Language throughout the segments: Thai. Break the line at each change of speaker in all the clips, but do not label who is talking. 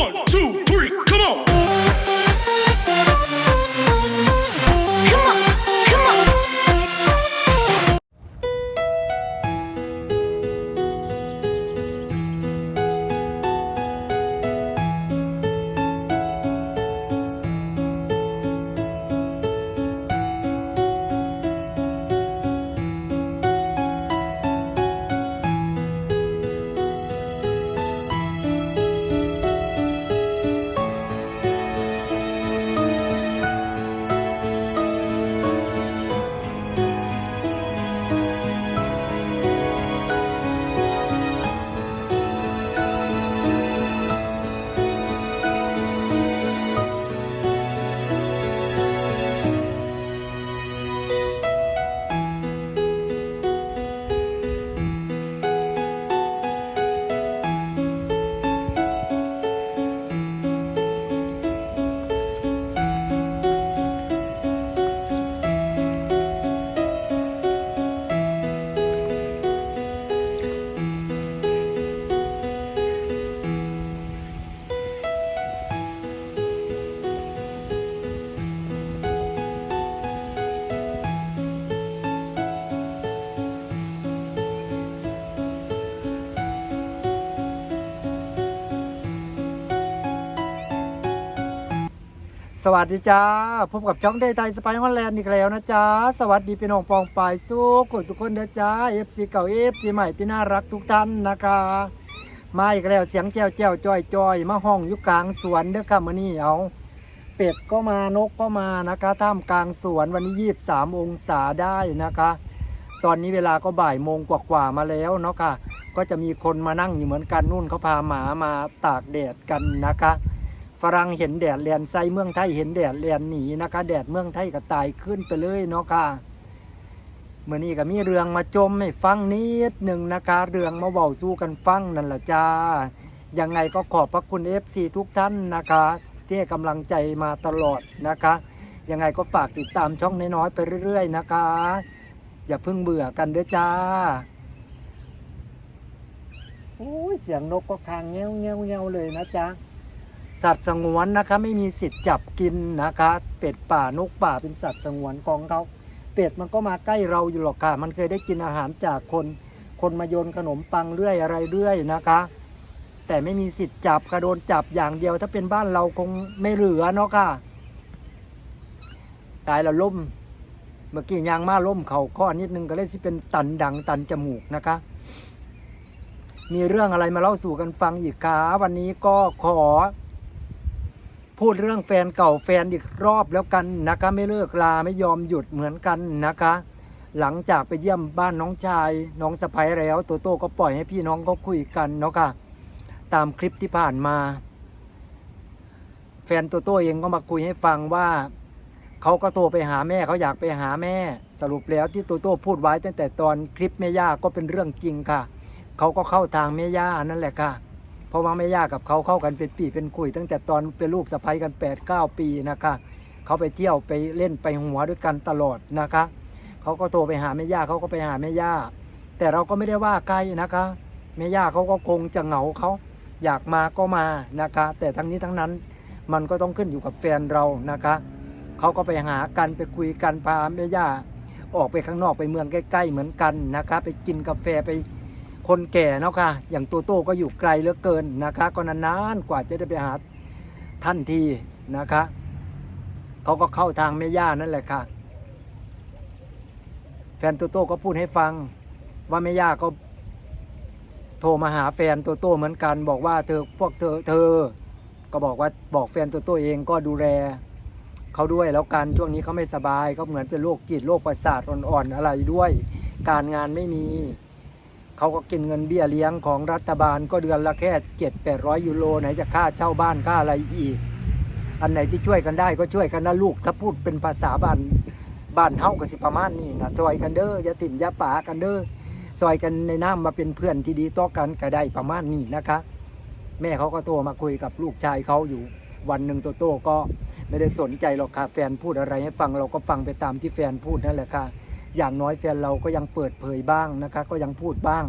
One, two,
สวัสดีจ้า พบกับช่องเดย์ไทยสไปฮอลแลนด์อีกแล้วนะจ๊ะสวัสดีพี่น้องปองปายสู้กดสุขคนเด้อจ้า FC เก่า FC ใหม่ที่น่ารักทุกท่านนะคะ มาอีกแล้วเสียงแจ้วแจ้วจ้อยจ้อยมาห้องอยู่กลางสวนเด้อค่ะมื้อนี้เอาเป็ดก็มานกก็มานะคะท่ามกลางสวนวันนี้23องศาได้นะคะ ตอนนี้เวลาก็บ่ายโมงกว่าๆมาแล้วเนาะค่ะ ก็จะมีคนมานั่งอยู่เหมือนกันนู่นเขาพาหมามาตากแดดกันนะคะ ฝรั่งเห็นแดดเลียนไซเมืองไทยเห็นแดดเลียนหนีนะคะ แดดเมืองไทยก็ตายขึ้นไปเลยเนาะค่ะเมื่อนี้ก็มีเรื่องมาจมให้ฟังนิดหนึ่งนะคะ เรื่องมาเว้าสู้กันฟังนั่นแหละจ้ายังไงก็ขอบพระคุณ FC ทุกท่านนะคะ ที่ให้กำลังใจมาตลอดนะคะยังไงก็ฝากติดตามช่องน้อยๆไปเรื่อย ๆ นะคะ อย่าเพิ่งเบื่อกันเด้อจ้าโอ้ยเสียงนกก็คางเงี้ยวเงี้ยวเงี้ยวเลยนะจ๊ะ สัตว์สงวนนะคะไม่มีสิทธิ์จับกินนะคะ เป็ดป่านกป่าเป็นสัตว์สงวนของเขาเป็ดมันก็มาใกล้เราอยู่หรอกค่ะ มันเคยได้กินอาหารจากคน คนมาโยนขนมปังเรื่อยอะไรเรื่อยนะคะ แต่ไม่มีสิทธิ์จับค่ะโดนจับอย่างเดียว ถ้าเป็นบ้านเราคงไม่เหลือเนาะค่ะ ตายแล้วล่มเมื่อกี้ยางมาล่มเขาข้อนิดนึงก็เลยสิเป็นตันดังตันจมูกนะคะ มีเรื่องอะไรมาเล่าสู่กันฟังอีกคะวันนี้ก็ขอ พูดเรื่องแฟนเก่าแฟนอีกรอบแล้วกันนะคะ ไม่เลิกลาไม่ยอมหยุดเหมือนกันนะคะ หลังจากไปเยี่ยมบ้านน้องชายน้องสะพ้ยแล้วโตโต้ก็ปล่อยให้พี่น้องเขาคุยกันเนาะค่ะตามคลิปที่ผ่านมา แฟนโตโต้เองก็มาคุยให้ฟังว่าเขาก็โทรไปหาแม่เขาอยากไปหาแม่ สรุปแล้วที่โตโต้พูดไว้ตั้งแต่ตอนคลิปแม่ย่าก็เป็นเรื่องจริงค่ะเขาก็เข้าทางแม่ย่านั่นแหละค่ะ เพราะว่าแม่ย่ากับเขาเข้ากันเป็นปีเป็นคุย ตั้งแต่ตอนเป็นลูกสะใภ้กัน8ปดเปีนะคะเขาไปเที่ยวไปเล่นไปหัวด้วยกันตลอดนะคะเขาก็โทรไปหาแม่ย่าเขาก็ไปหาแม่ย่า แต่เราก็ไม่ได้ว่าใกล้นะคะแม่ย่าเขาก็คงจะเหงาเขาอยากมาก็มานะคะ แต่ทั้งนี้ทั้งนั้นมันก็ต้องขึ้นอยู่กับแฟนเรานะคะเขาก็ไปหากันไปคุยกันพาแม่ย่าออกไปข้างนอกไปเมืองใกล้ ๆ เหมือนกันนะคะ ไปกินกาแฟไป คนแก่เนาะค่ะ อย่างตัวโต้ก็อยู่ไกลเหลือเกินนะคะ ก็นานๆกว่าจะได้ไปหาท่านทีนะคะเขาก็เข้าทางแม่ย่านั่นแหละค่ะ แฟนตัวโต้ก็พูดให้ฟังว่าแม่ย่าก็โทรมาหาแฟนตัวโต้เหมือนกัน บอกว่าเธอพวกเธอเธอ ก็บอกว่าบอกแฟนตัวโต้เองก็ดูแลเขาด้วยแล้วกันช่วงนี้เขาไม่สบายเขาเหมือนเป็นโรคจิตโรคประสาทอ่อนๆอะไรด้วย การงานไม่มี เขาก็กินเงินเบี้ยเลี้ยงของรัฐบาลก็เดือนละแค่เจ็ดแปดร้อยยูโรไหนจะค่าเช่าบ้านค่าอะไรอีก อันไหนที่ช่วยกันได้ก็ช่วยกันนะลูก ถ้าพูดเป็นภาษาบ้านบ้านเฮาก็สิประมาณนี้นะซอยกันเด้ออย่าถิ่มอย่าป่ากันเด้อซอยกันในน้ำมาเป็นเพื่อนที่ดีต่อกันก็ได้ประมาณนี้นะคะ แม่เขาก็โทรมาคุยกับลูกชายเขาอยู่ วันหนึ่งโตโต้ก็ไม่ได้สนใจหรอกค่ะแฟนพูดอะไรให้ฟังเราก็ฟังไปตามที่แฟนพูดนั่นแหละค่ะ อย่างน้อยแฟนเราก็ยังเปิดเผยบ้างนะคะ ก็ยังพูดบ้าง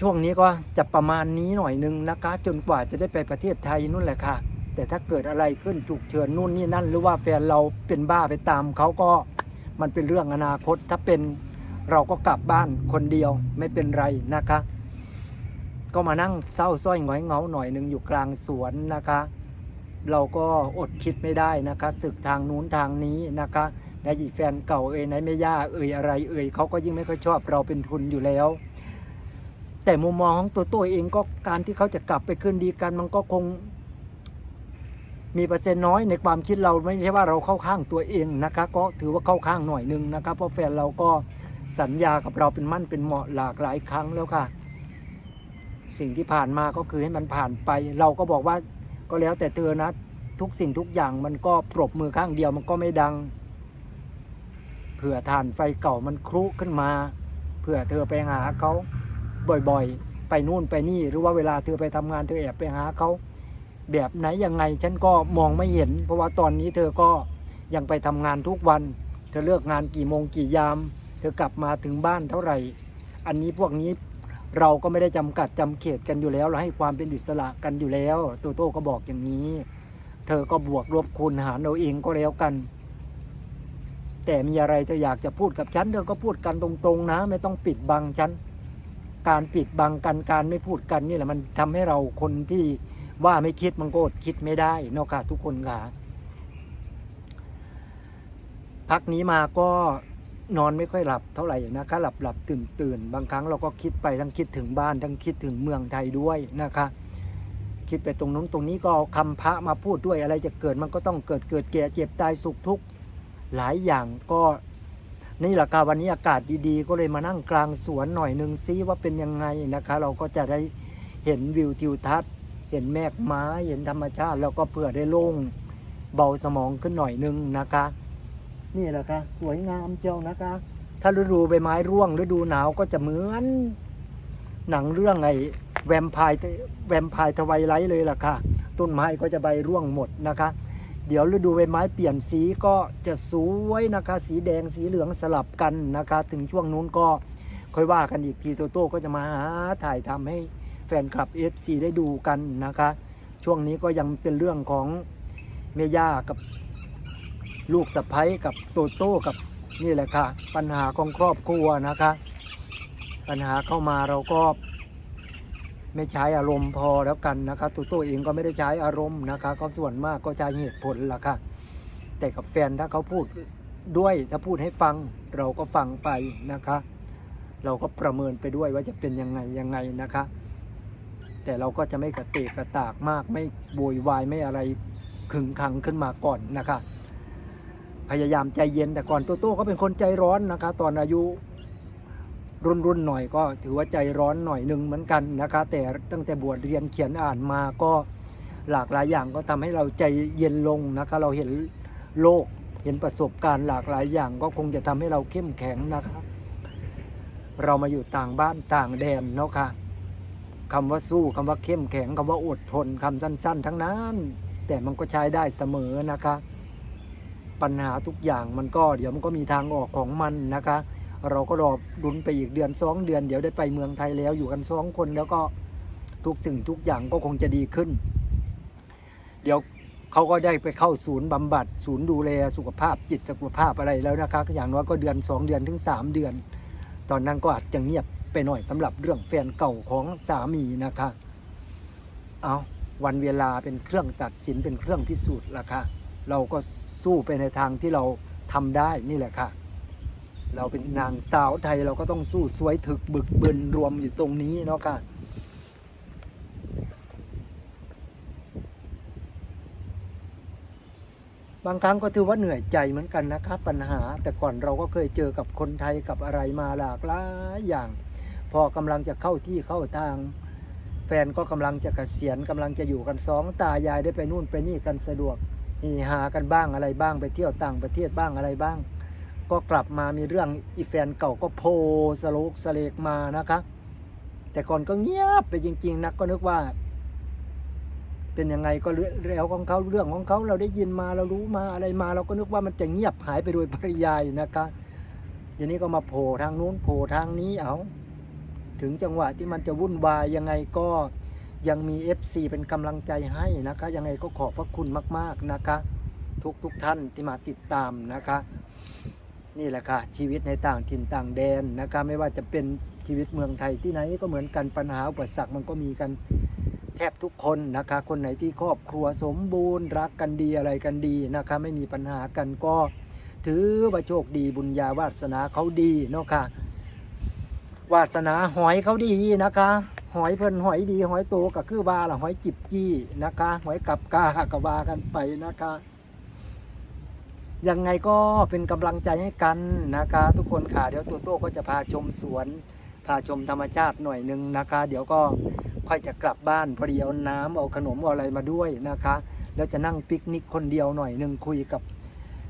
ช่วงนี้ก็จะประมาณนี้หน่อยนึงนะคะ จนกว่าจะได้ไปประเทศไทยนู่นแหละค่ะ แต่ถ้าเกิดอะไรขึ้นฉุกเฉินนู่นนี่นั่น หรือว่าแฟนเราเป็นบ้าไปตามเขาก็มันเป็นเรื่องอนาคต ถ้าเป็นเราก็กลับบ้านคนเดียวไม่เป็นไรนะคะ ก็มานั่งเศร้าส้อยหงอยเงาหน่อยหนึ่งอยู่กลางสวนนะคะ เราก็อดคิดไม่ได้นะคะศึกทางนู้นทางนี้นะคะ นายแฟนเก่าเอ่ยนายแม่ย่าเอ่ยอะไรเอ่ยเขาก็ยิ่งไม่ค่อยชอบเราเป็นทุนอยู่แล้ว แต่มุมมองของตัวตัวเองก็การที่เขาจะกลับไปคืนดีกันมันก็คง มีเปอร์เซ็นต์น้อยในความคิดเราไม่ใช่ว่าเราเข้าข้างตัวเองนะคะ ก็ถือว่าเข้าข้างหน่อยหนึงนะคะเพราะแฟนเราก็สัญญากับเราเป็นมั่นเป็นเหมาะหลากหลายครั้งแล้วค่ะ สิ่งที่ผ่านมาก็คือให้มันผ่านไป เราก็บอกว่าก็แล้วแต่เธอนะทุกสิ่งทุกอย่างมันก็ปรบมือข้างเดียวมันก็ไม่ดัง เผื่อทานไฟเก่ามันครุขึ้นมา เผื่อเธอไปหาเขาบ่อยๆ ไปนู่นไปนี่หรือว่าเวลาเธอไปทำงานเธอแอบไปหาเขาแบบไหนยังไงฉันก็มองไม่เห็น เพราะว่าตอนนี้เธอก็ยังไปทำงานทุกวัน เธอเลิกงานกี่โมงกี่ยาม เธอกลับมาถึงบ้านเท่าไหร่ อันนี้พวกนี้เราก็ไม่ได้จำกัดจำเขตกันอยู่แล้ว เราให้ความเป็นอิสระกันอยู่แล้วโตโต้ก็บอกอย่างนี้ เธอก็บวกลบคูณหารเอาเองก็แล้วกัน แต่มีอะไรจะอยากจะพูดกับฉันเธอก็พูดกันตรงๆนะ ไม่ต้องปิดบังฉันการปิดบังกันการไม่พูดกันนี่แหละมันทำให้เราคนที่ว่าไม่คิดมันก็อดคิดไม่ได้นอกค่ะทุกคนค่ะพักนี้มาก็นอนไม่ค่อยหลับเท่าไหร่นะคะ หลับหลับตื่นตื่นบางครั้งเราก็คิดไปทั้งคิดถึงบ้านทั้งคิดถึงเมืองไทยด้วยนะคะ คิดไปตรงนู้นตรงนี้ก็เอาคำพระมาพูดด้วยอะไรจะเกิดมันก็ต้องเกิดเกิดแก่เจ็บตายสุขทุกข์ หลายอย่างก็นี่แหละค่ะวันนี้อากาศดีๆ ก็เลยมานั่งกลางสวนหน่อยหนึ่งซิว่าเป็นยังไงนะคะ เราก็จะได้เห็นวิวทิวทัศน์ เห็นแมกไม้เห็นธรรมชาติ แล้วก็เพื่อได้โล่งเบาสมองขึ้นหน่อยหนึงนะคะ นี่แหละค่ะสวยงามเจ้านะคะ ถ้าฤดูใบไม้ร่วงฤดูหนาวก็จะเหมือน หนังเรื่องไอ้แวมไพร์แวมไพร์ทวายไลท์เลยล่ะค่ะ ต้นไม้ก็จะใบร่วงหมดนะคะ เดี๋ยวฤดูใบไม้เปลี่ยนสีก็จะสวยนะคะ สีแดงสีเหลืองสลับกันนะคะ ถึงช่วงนู้นก็ค่อยว่ากันอีกทีโตโต้ก็จะมาหาถ่ายทำให้แฟนคลับ FC ได้ดูกันนะคะ ช่วงนี้ก็ยังเป็นเรื่องของเมย่ากับลูกสะพ้ยกับโตโต้กับนี่แหละค่ะ ปัญหาของครอบครัวนะคะ ปัญหาเข้ามาเราก็ ไม่ใช้อารมณ์พอแล้วกันนะคะตัวตัวเองก็ไม่ได้ใช้อารมณ์นะคะก็ส่วนมากก็ใช้เหตุผลล่ะค่ะ แต่กับแฟนถ้าเขาพูดด้วยถ้าพูดให้ฟังเราก็ฟังไปนะคะ เราก็ประเมินไปด้วยว่าจะเป็นยังไงยังไงนะคะ แต่เราก็จะไม่กระเตะกระตากมากไม่โวยวายไม่อะไรขึงขังขึ้นมาก่อนนะคะ พยายามใจเย็นแต่ก่อนโตโต้ก็เป็นคนใจร้อนนะคะ ตอนอายุ รุ่นรุ่นหน่อยก็ถือว่าใจร้อนหน่อยหนึ่งเหมือนกันนะคะ แต่ตั้งแต่บวชเรียนเขียนอ่านมาก็หลากหลายอย่างก็ทำให้เราใจเย็นลงนะคะ เราเห็นโลกเห็นประสบการณ์หลากหลายอย่างก็คงจะทำให้เราเข้มแข็งนะคะเรามาอยู่ต่างบ้านต่างแดนเนาะค่ะคำว่าสู้คำว่าเข้มแข็งคำว่าอดทนคำสั้น ๆ ทั้งนั้น แต่มันก็ใช้ได้เสมอนะคะ ปัญหาทุกอย่างมันก็เดี๋ยวมันก็มีทางออกของมันนะคะ เราก็รอดุนไปอีกเดือนสองเดือน เดี๋ยวได้ไปเมืองไทยแล้วอยู่กันสองคนแล้วก็ทุกสิ่งทุกอย่างก็คงจะดีขึ้น เดี๋ยวเขาก็ได้ไปเข้าศูนย์บำบัด ศูนย์ดูแลสุขภาพจิตสุขภาพอะไรแล้วนะคะอย่างน้อยก็เดือนสองเดือนถึงสามเดือน ตอนนั้นก็อาจจะเงียบไปหน่อยสำหรับเรื่องแฟนเก่าของสามีนะคะเอาวันเวลาเป็นเครื่องตัดสินเป็นเครื่องพิสูจน์ละค่ะเราก็สู้ไปในทางที่เราทำได้นี่แหละค่ะ เราเป็นนางสาวไทยเราก็ต้องสู้สวยถึกบึกบึนรวมอยู่ตรงนี้เนาะค่ะบางครั้งก็ถือว่าเหนื่อยใจเหมือนกันนะครับปัญหา แต่ก่อนเราก็เคยเจอกับคนไทยกับอะไรมาหลากหลายอย่าง พอกำลังจะเข้าที่เข้าทาง แฟนก็กำลังจะเกษียณกำลังจะอยู่กันสองตายายได้ไปนู่นไปนี่กันสะดวกนี่หากันบ้างอะไรบ้างไปเที่ยวต่างประเทศบ้างอะไรบ้าง ก็กลับมามีเรื่องอีแฟนเก่าก็โพสโลกสเลกมานะคะ แต่ก่อนก็เงียบไปจริง ๆ นักก็นึกว่า เป็นยังไงก็เรื่องของเขาเรื่องของเขาเราได้ยินมาเรารู้มาอะไรมา เราก็นึกว่ามันจะเงียบหายไปโดยปริยายนะคะทีนี้ก็มาโผล่ทางนู้นโผล่ทางนี้เอาถึงจังหวะที่มันจะวุ่นวายยังไงก็ยังมี FC เป็นกำลังใจให้นะคะ ยังไงก็ขอบพระคุณมาก ๆนะคะ ทุกทุกท่านที่มาติดตามนะคะ นี่แหละค่ะ ชีวิตในต่างถิ่นต่างแดนนะคะไม่ว่าจะเป็นชีวิตเมืองไทยที่ไหนก็เหมือนกันปัญหาอุปสรรคมันก็มีกันแทบทุกคนนะคะ คนไหนที่ครอบครัวสมบูรณ์ รักกันดีอะไรกันดีนะคะ ไม่มีปัญหากันก็ ถือว่าโชคดีบุญญาวาสนาเขาดีเนาะค่ะวาสนาหอยเขาดีนะคะ หอยเพิ่นหอยดี หอยโตก็คือว่าละหอยจิบจี้นะคะ หอยกับกาก็ว่ากันไปนะคะ ยังไงก็เป็นกำลังใจให้กันนะคะ ทุกคนค่ะเดี๋ยวตัวโต้ก็จะพาชมสวนพาชมธรรมชาติหน่อยหนึ่งนะคะ เดี๋ยวก็ค่อยจะกลับบ้านพอดีเอาน้ำเอาขนมเอาอะไรมาด้วยนะคะแล้วจะนั่งปิกนิกคนเดียวหน่อยหนึ่งคุยกับ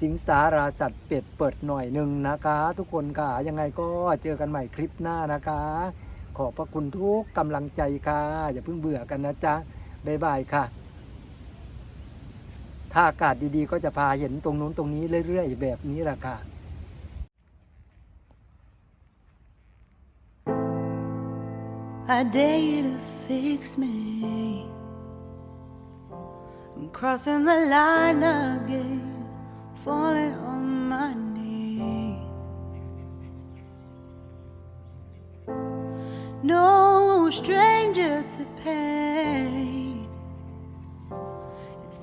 สิงสาราสัตว์เป็ดเปิดหน่อยหนึ่งนะคะ ทุกคนค่ะยังไงก็เจอกันใหม่คลิปหน้านะคะ ขอบพระคุณทุกกำลังใจค่ะ อย่าเพิ่งเบื่อกันนะจ๊ะบ๊ายบายค่ะ ถ้าอากาศดีๆ ก็จะพาเห็นตรงนู้นตรงนี้เรื่อยๆ แบบนี้ราคา
no stranger to pain.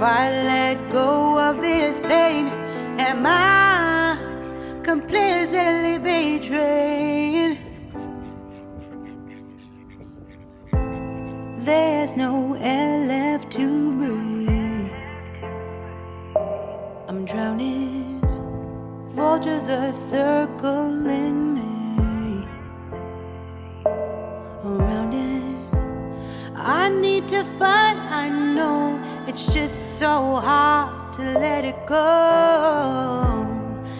If I let go of this pain, am I completely betrayed? There's no air left to breathe. I'm drowning. Vultures are circling me. Around it. I need to fight. It's just so hard to let it go.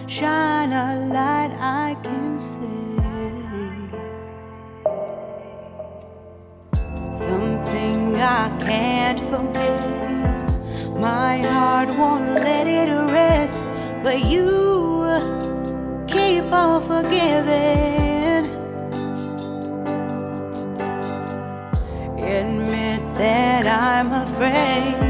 Shine a light I can see. Something I can't forget. My heart won't let it rest, but you keep on forgiving. Admit that I'm afraid.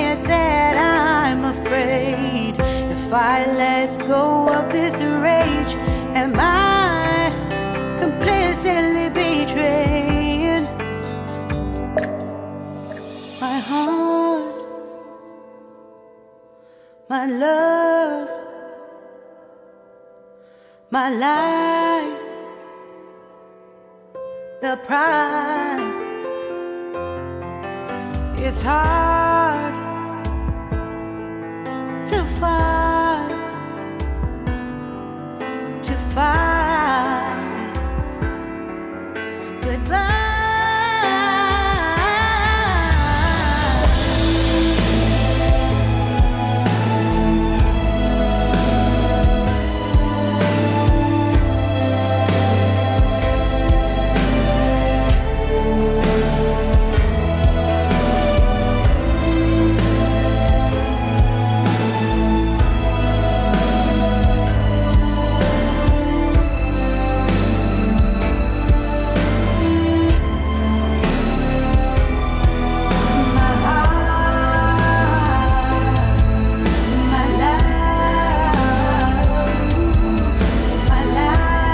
I let go of this rage, am I completely betrayed? my heart, my love, my life, the price. It's hard